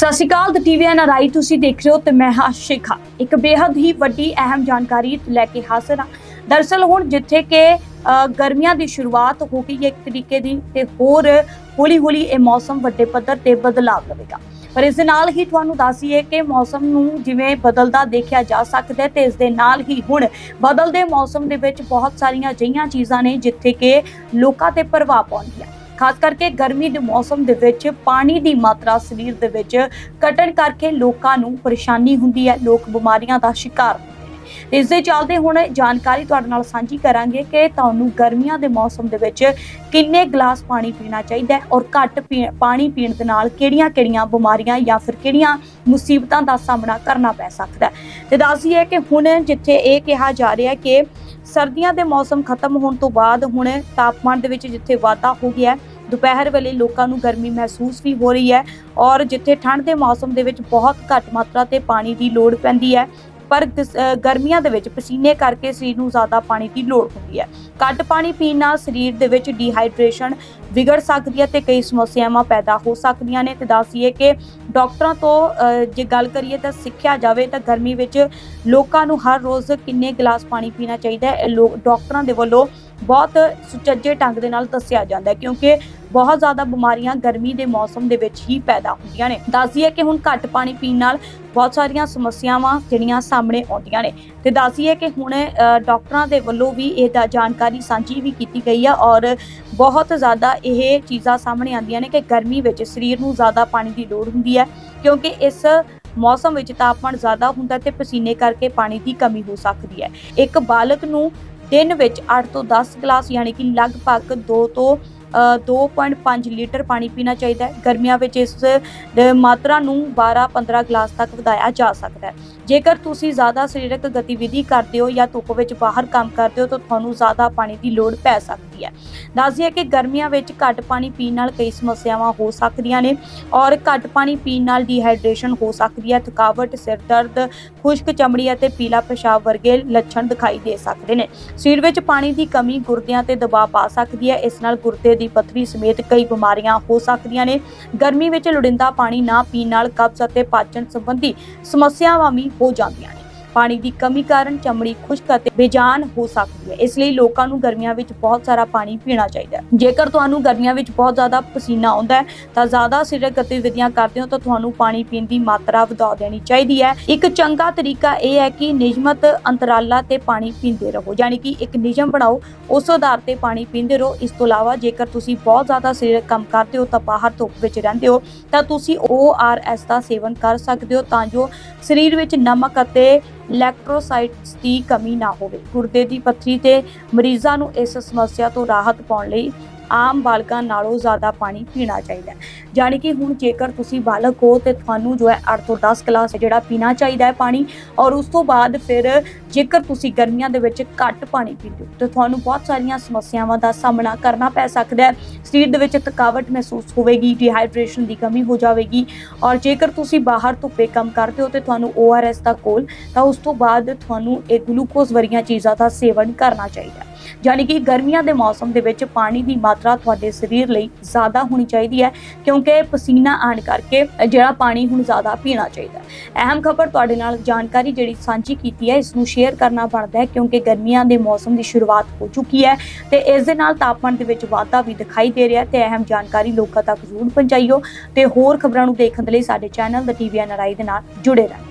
ਸਤਿ ਸ਼੍ਰੀ ਅਕਾਲ ਦ ਟੀਵੀ ਐਨ ਰਾਈ ਤੁਸੀਂ ਦੇਖ ਰਹੇ ਹੋ ਤੇ ਮੈਂ ਹਾਂ ਸ਼ੇਖਾ। ਇੱਕ ਬੇहद ਹੀ ਵੱਡੀ ਅਹਿਮ ਜਾਣਕਾਰੀ ਲੈ ਕੇ ਹਾਜ਼ਰ ਹਾਂ। ਦਰਅਸਲ ਹੁਣ ਜਿੱਥੇ ਕਿ ਗਰਮੀਆਂ ਦੀ ਸ਼ੁਰੂਆਤ ਹੋ ਗਈ ਹੈ ਇੱਕ ਤਰੀਕੇ ਦੀ, ਤੇ ਹੋਰ ਹੌਲੀ ਹੌਲੀ ਇਹ ਮੌਸਮ ਵੱਡੇ ਪੱਧਰ ਤੇ ਬਦਲਾਅ ਲਵੇਗਾ। ਪਰ ਇਸ ਦੇ ਨਾਲ ਹੀ ਤੁਹਾਨੂੰ ਦੱਸੀਏ ਕਿ ਮੌਸਮ ਨੂੰ ਜਿਵੇਂ ਬਦਲਦਾ ਦੇਖਿਆ ਜਾ ਸਕਦਾ ਹੈ, ਤੇ ਇਸ ਦੇ ਨਾਲ ਹੀ ਹੁਣ ਬਦਲਦੇ ਮੌਸਮ ਦੇ ਵਿੱਚ ਬਹੁਤ ਸਾਰੀਆਂ ਅਜਿਹੀਆਂ ਚੀਜ਼ਾਂ ਨੇ ਜਿੱਥੇ ਕਿ ਲੋਕਾਂ ਤੇ ਪ੍ਰਭਾਵ ਪਾਉਂਦੀਆਂ। ਖਾਸ ਕਰਕੇ ਗਰਮੀ ਦੇ ਮੌਸਮ ਦੇ ਵਿੱਚ, ਪਾਣੀ ਦੀ ਮਾਤਰਾ ਸਰੀਰ ਦੇ ਵਿੱਚ ਘਟਣ ਕਰਕੇ ਲੋਕਾਂ ਨੂੰ ਪਰੇਸ਼ਾਨੀ ਹੁੰਦੀ ਹੈ, ਲੋਕ ਬਿਮਾਰੀਆਂ ਦਾ ਸ਼ਿਕਾਰ ਹੁੰਦੇ ਨੇ। ਤੇ ਇਸ ਦੇ ਚੱਲਦੇ ਹੁਣ ਜਾਣਕਾਰੀ ਤੁਹਾਡੇ ਨਾਲ ਸਾਂਝੀ ਕਰਾਂਗੇ ਕਿ ਤੁਹਾਨੂੰ ਗਰਮੀਆਂ ਦੇ ਮੌਸਮ ਦੇ ਵਿੱਚ ਕਿੰਨੇ ਗਲਾਸ ਪਾਣੀ ਪੀਣਾ ਚਾਹੀਦਾ ਹੈ ਔਰ ਘੱਟ ਪੀ- ਪਾਣੀ ਪੀਣ ਦੇ ਨਾਲ ਕਿਹੜੀਆਂ-ਕਿਹੜੀਆਂ ਬਿਮਾਰੀਆਂ ਜਾਂ ਫਿਰ ਕਿਹੜੀਆਂ ਮੁਸੀਬਤਾਂ ਦਾ ਸਾਹਮਣਾ ਕਰਨਾ ਪੈ ਸਕਦਾ ਹੈ। ਤੇ ਦੱਸਦੀਏ ਕਿ ਹੁਣ ਜਿੱਥੇ ਇਹ ਕਿਹਾ ਜਾ ਰਿਹਾ ਕਿ ਸਰਦੀਆਂ ਦੇ ਮੌਸਮ ਖਤਮ ਹੋਣ ਤੋਂ ਬਾਅਦ ਹੁਣ ਤਾਪਮਾਨ ਦੇ ਵਿੱਚ ਜਿੱਥੇ ਵਾਧਾ ਹੋ ਗਿਆ ਦੁਪਹਿਰ ਵੇਲੇ ਲੋਕਾਂ ਨੂੰ ਗਰਮੀ ਮਹਿਸੂਸ ਵੀ ਹੋ ਰਹੀ ਹੈ ਔਰ ਜਿੱਥੇ ਠੰਡ ਦੇ ਮੌਸਮ ਦੇ ਵਿੱਚ ਬਹੁਤ ਘੱਟ ਮਾਤਰਾ ਤੇ ਪਾਣੀ ਦੀ ਲੋੜ ਪੈਂਦੀ ਹੈ ਪਰ ਗਰਮੀਆਂ ਦੇ ਵਿੱਚ ਪਸੀਨੇ ਕਰਕੇ ਸਰੀਰ ਨੂੰ ਜ਼ਿਆਦਾ ਪਾਣੀ ਦੀ ਲੋੜ ਹੁੰਦੀ ਹੈ। ਘੱਟ ਪਾਣੀ ਪੀਣ ਨਾਲ ਸਰੀਰ ਦੇ ਵਿੱਚ ਡੀਹਾਈਡਰੇਸ਼ਨ ਵਿਗੜ ਸਕਦੀ ਹੈ ਤੇ ਕਈ ਸਮੱਸਿਆਵਾਂ ਪੈਦਾ ਹੋ ਸਕਦੀਆਂ ਨੇ। ਤੇ ਦੱਸੀਏ ਕਿ ਡਾਕਟਰਾਂ ਤੋਂ ਜੇ ਗੱਲ ਕਰੀਏ ਤਾਂ ਸਿੱਖਿਆ ਜਾਵੇ ਤਾਂ ਗਰਮੀ ਵਿੱਚ ਲੋਕਾਂ ਨੂੰ ਹਰ ਰੋਜ਼ ਕਿੰਨੇ ਗਲਾਸ ਪਾਣੀ ਪੀਣਾ ਚਾਹੀਦਾ ਹੈ, ਇਹ ਲੋਕ ਡਾਕਟਰਾਂ ਦੇ ਵੱਲੋਂ ਬਹੁਤ ਸੁਚੱਜੇ ਢੰਗ ਦੇ ਨਾਲ ਦੱਸਿਆ ਜਾਂਦਾ ਹੈ। ਕਿਉਂਕਿ ਬਹੁਤ ਜ਼ਿਆਦਾ ਬਿਮਾਰੀਆਂ ਗਰਮੀ ਦੇ ਮੌਸਮ ਦੇ ਵਿੱਚ ਹੀ ਪੈਦਾ ਹੁੰਦੀਆਂ ਨੇ। ਦੱਸਦੀ ਹੈ ਕਿ ਹੁਣ ਘੱਟ ਪਾਣੀ ਪੀਣ ਨਾਲ ਬਹੁਤ ਸਾਰੀਆਂ ਸਮੱਸਿਆਵਾਂ ਜਿਹੜੀਆਂ ਸਾਹਮਣੇ ਆਉਂਦੀਆਂ ਨੇ ਤੇ ਦੱਸਦੀਏ ਕਿ ਹੁਣ ਅ, ਡਾਕਟਰਾਂ ਦੇ ਵੱਲੋਂ ਵੀ ਇਹ ਦਾ ਜਾਣਕਾਰੀ ਸਾਂਝੀ ਵੀ ਕੀਤੀ ਗਈ ਆ ਔਰ ਬਹੁਤ ਜ਼ਿਆਦਾ ਇਹ ਚੀਜ਼ਾਂ ਸਾਹਮਣੇ ਆਉਂਦੀਆਂ ਨੇ ਕਿ ਗਰਮੀ ਵਿੱਚ ਸਰੀਰ ਨੂੰ ਜ਼ਿਆਦਾ ਪਾਣੀ ਦੀ ਲੋੜ ਹੁੰਦੀ ਹੈ ਕਿਉਂਕਿ ਇਸ ਮੌਸਮ ਵਿੱਚ ਤਾਪਮਾਨ ਜ਼ਿਆਦਾ ਹੁੰਦਾ ਤੇ ਪਸੀਨੇ ਕਰਕੇ ਪਾਣੀ ਦੀ ਕਮੀ ਹੋ ਸਕਦੀ ਹੈ। ਇੱਕ ਬਾਲਕ ਨੂੰ ਦਿਨ ਵਿੱਚ 8 ਤੋਂ 10 ਗਲਾਸ ਯਾਨੀ ਕਿ ਲਗਭਗ 2 ਤੋਂ 2.5 ਲੀਟਰ ਪਾਣੀ ਪੀਣਾ ਚਾਹੀਦਾ ਹੈ। ਗਰਮੀਆਂ ਵਿੱਚ ਇਸ ਦੇ ਮਾਤਰਾ ਨੂੰ 12-15 ਗਲਾਸ ਤੱਕ ਵਧਾਇਆ ਜਾ ਸਕਦਾ ਹੈ। ਜੇਕਰ ਤੁਸੀਂ ਜ਼ਿਆਦਾ ਸਰੀਰਕ ਗਤੀਵਿਧੀ ਕਰਦੇ ਹੋ ਜਾਂ ਧੁੱਪ ਵਿੱਚ ਬਾਹਰ ਕੰਮ ਕਰਦੇ ਹੋ, ਤਾਂ ਤੁਹਾਨੂੰ ਜ਼ਿਆਦਾ ਪਾਣੀ ਦੀ ਲੋੜ ਪੈ ਸਕਦੀ ਹੈ। ਦੱਸਦੀਏ ਕਿ ਗਰਮੀਆਂ ਵਿੱਚ ਘੱਟ ਪਾਣੀ ਪੀਣ ਨਾਲ ਕਈ ਸਮੱਸਿਆਵਾਂ ਹੋ ਸਕਦੀਆਂ ਨੇ ਔਰ ਘੱਟ ਪਾਣੀ ਪੀਣ ਨਾਲ ਡੀਹਾਈਡਰੇਸ਼ਨ ਹੋ ਸਕਦੀ ਹੈ। ਥਕਾਵਟ, ਸਿਰ ਦਰਦ, ਖੁਸ਼ਕ ਚਮੜੀ ਅਤੇ ਪੀਲਾ ਪਿਸ਼ਾਬ ਵਰਗੇ ਲੱਛਣ ਦਿਖਾਈ ਦੇ ਸਕਦੇ ਨੇ। ਸਰੀਰ ਵਿੱਚ ਪਾਣੀ ਦੀ ਕਮੀ ਗੁਰਦਿਆਂ ਤੇ ਦਬਾਅ ਪਾ ਸਕਦੀ ਹੈ। ਇਸ ਨਾਲ ਗੁਰਦੇ ਦੀ ਪੱਥਰੀ ਸਮੇਤ ਕਈ ਬਿਮਾਰੀਆਂ ਹੋ ਸਕਦੀਆਂ ਨੇ। ਗਰਮੀ ਵਿੱਚ ਲੋੜੀਂਦਾ ਪਾਣੀ ਨਾ ਪੀਣ ਨਾਲ ਕਬਜ਼ ਅਤੇ ਪਾਚਨ ਸੰਬੰਧੀ ਸਮੱਸਿਆਵਾਂ ਵੀ ਹੋ ਜਾਂਦੀਆਂ ਨੇ। ਪਾਣੀ ਦੀ ਕਮੀ ਕਾਰਨ ਚਮੜੀ ਖੁਸ਼ਕ ਅਤੇ ਬੇਜਾਨ ਹੋ ਸਕਦੀ ਹੈ। ਇਸ ਲਈ ਲੋਕਾਂ ਨੂੰ ਗਰਮੀਆਂ ਵਿੱਚ ਬਹੁਤ ਸਾਰਾ ਪਾਣੀ ਪੀਣਾ ਚਾਹੀਦਾ ਹੈ। ਜੇਕਰ ਤੁਹਾਨੂੰ ਗਰਮੀਆਂ ਵਿੱਚ ਬਹੁਤ ਜ਼ਿਆਦਾ ਪਸੀਨਾ ਆਉਂਦਾ ਹੈ, ਤਾਂ ਜ਼ਿਆਦਾ ਸਰੀਰਕ ਗਤੀਵਿਧੀਆਂ ਕਰਦੇ ਹੋ ਤਾਂ ਤੁਹਾਨੂੰ ਪਾਣੀ ਪੀਣ ਦੀ ਮਾਤਰਾ ਵਧਾ ਦੇਣੀ ਚਾਹੀਦੀ ਹੈ। ਇੱਕ ਚੰਗਾ ਤਰੀਕਾ ਇਹ ਹੈ ਕਿ ਨਿਯਮਤ ਅੰਤਰਾਲਾਂ ਤੇ ਪਾਣੀ ਪੀਂਦੇ ਰਹੋ, ਯਾਨੀ ਕਿ ਇੱਕ ਨਿਯਮ ਬਣਾਓ, ਉਸ ਆਧਾਰ ਤੇ ਪਾਣੀ ਪੀਂਦੇ ਰਹੋ। ਇਸ ਤੋਂ ਇਲਾਵਾ ਜੇਕਰ ਤੁਸੀਂ ਬਹੁਤ ਜ਼ਿਆਦਾ ਸਰੀਰਕ ਕੰਮ ਕਰਦੇ ਹੋ ਤਾਂ ਬਾਹਰ ਧੁੱਪ ਵਿੱਚ ਰਹਿੰਦੇ ਹੋ, ਤਾਂ ਤੁਸੀਂ ORS ਦਾ ਸੇਵਨ ਕਰ ਸਕਦੇ ਹੋ ਤਾਂ ਜੋ ਸਰੀਰ ਵਿੱਚ ਨਮਕ ਅਤੇ ਇਲੈਕਟ੍ਰੋਸਾਈਟਸ ਦੀ ਕਮੀ ਨਾ ਹੋਵੇ। ਗੁਰਦੇ ਦੀ ਪੱਥਰੀ ਤੇ ਮਰੀਜ਼ਾਂ ਨੂੰ ਇਸ ਸਮੱਸਿਆ ਤੋਂ ਰਾਹਤ ਪਾਉਣ ਲਈ ਆਮ ਬਾਲਕਾਂ ਨਾਲੋਂ ਜ਼ਿਆਦਾ ਪਾਣੀ ਪੀਣਾ ਚਾਹੀਦਾ ਹੈ। ਯਾਨੀ ਕਿ ਹੁਣ ਜੇਕਰ ਤੁਸੀਂ ਬਾਲਕ ਹੋ ਤੇ ਤੁਹਾਨੂੰ ਜੋ ਹੈ 8 ਤੋਂ 10 ਗਲਾਸ ਜਿਹੜਾ ਪੀਣਾ ਚਾਹੀਦਾ ਹੈ ਪਾਣੀ ਔਰ ਉਸ ਤੋਂ ਬਾਅਦ ਫਿਰ ਜੇਕਰ ਤੁਸੀਂ ਗਰਮੀਆਂ ਦੇ ਵਿੱਚ ਘੱਟ ਪਾਣੀ ਪੀਂਦੇ ਹੋ ਤਾਂ ਤੁਹਾਨੂੰ ਬਹੁਤ ਸਾਰੀਆਂ ਸਮੱਸਿਆਵਾਂ ਦਾ ਸਾਹਮਣਾ ਕਰਨਾ ਪੈ ਸਕਦਾ ਹੈ। ਸਰੀਰ ਦੇ ਵਿੱਚ ਥਕਾਵਟ ਮਹਿਸੂਸ ਹੋਵੇਗੀ ਡੀਹਾਈਡਰੇਸ਼ਨ ਦੀ ਕਮੀ ਹੋ ਜਾਵੇਗੀ ਔਰ ਜੇਕਰ ਤੁਸੀਂ ਬਾਹਰ ਧੁੱਪੇ ਕੰਮ ਕਰਦੇ ਹੋ ਤੇ ਤੁਹਾਨੂੰ ORS ਦਾ ਕੋਲ ਤਾਂ ਉਸ ਤੋਂ ਬਾਅਦ ਤੁਹਾਨੂੰ ਇਹ ਗਲੂਕੋਜ਼ ਵਰਗੀਆਂ ਚੀਜ਼ਾਂ ਦਾ ਸੇਵਨ ਕਰਨਾ ਚਾਹੀਦਾ ਯਾਨੀ ਕਿ ਗਰਮੀਆਂ ਦੇ ਮੌਸਮ ਦੇ ਵਿੱਚ ਪਾਣੀ ਦੀ ਮਾਤਰਾ ਤੁਹਾਡੇ ਸਰੀਰ ਲਈ ਜ਼ਿਆਦਾ ਹੋਣੀ ਚਾਹੀਦੀ ਹੈ, ਕਿਉਂਕਿ ਪਸੀਨਾ ਆਣ ਕਰਕੇ ਜਿਹੜਾ ਪਾਣੀ ਹੁਣ ਜ਼ਿਆਦਾ ਪੀਣਾ ਚਾਹੀਦਾ ਅਹਿਮ ਖਬਰ ਤੁਹਾਡੇ ਨਾਲ ਜਾਣਕਾਰੀ ਜਿਹੜੀ ਸਾਂਝੀ ਕੀਤੀ ਹੈ, ਇਸ ਨੂੰ ਸ਼ੇਅਰ ਕਰਨਾ ਬਣਦਾ ਹੈ, ਕਿਉਂਕਿ ਗਰਮੀਆਂ ਦੇ ਮੌਸਮ ਦੀ ਸ਼ੁਰੂਆਤ ਹੋ ਚੁੱਕੀ ਹੈ ਤੇ ਇਸ ਦੇ ਨਾਲ ਤਾਪਮਾਨ ਦੇ ਵਿੱਚ ਵਾਧਾ ਵੀ ਦਿਖਾਈ ਦੇ ਰਿਹਾ ਹੈ ਤੇ ਅਹਿਮ ਜਾਣਕਾਰੀ ਲੋਕਾਂ ਤੱਕ ਜ਼ਰੂਰ ਪਹੁੰਚਾਈਓ ਤੇ ਹੋਰ ਖਬਰਾਂ ਨੂੰ ਦੇਖਣ ਦੇ ਲਈ ਸਾਡੇ ਚੈਨਲ ਦਾ ਟੀਵੀ ਐਨਆਰਆਈ ਦੇ ਨਾਲ ਜੁੜੇ ਰਹੋ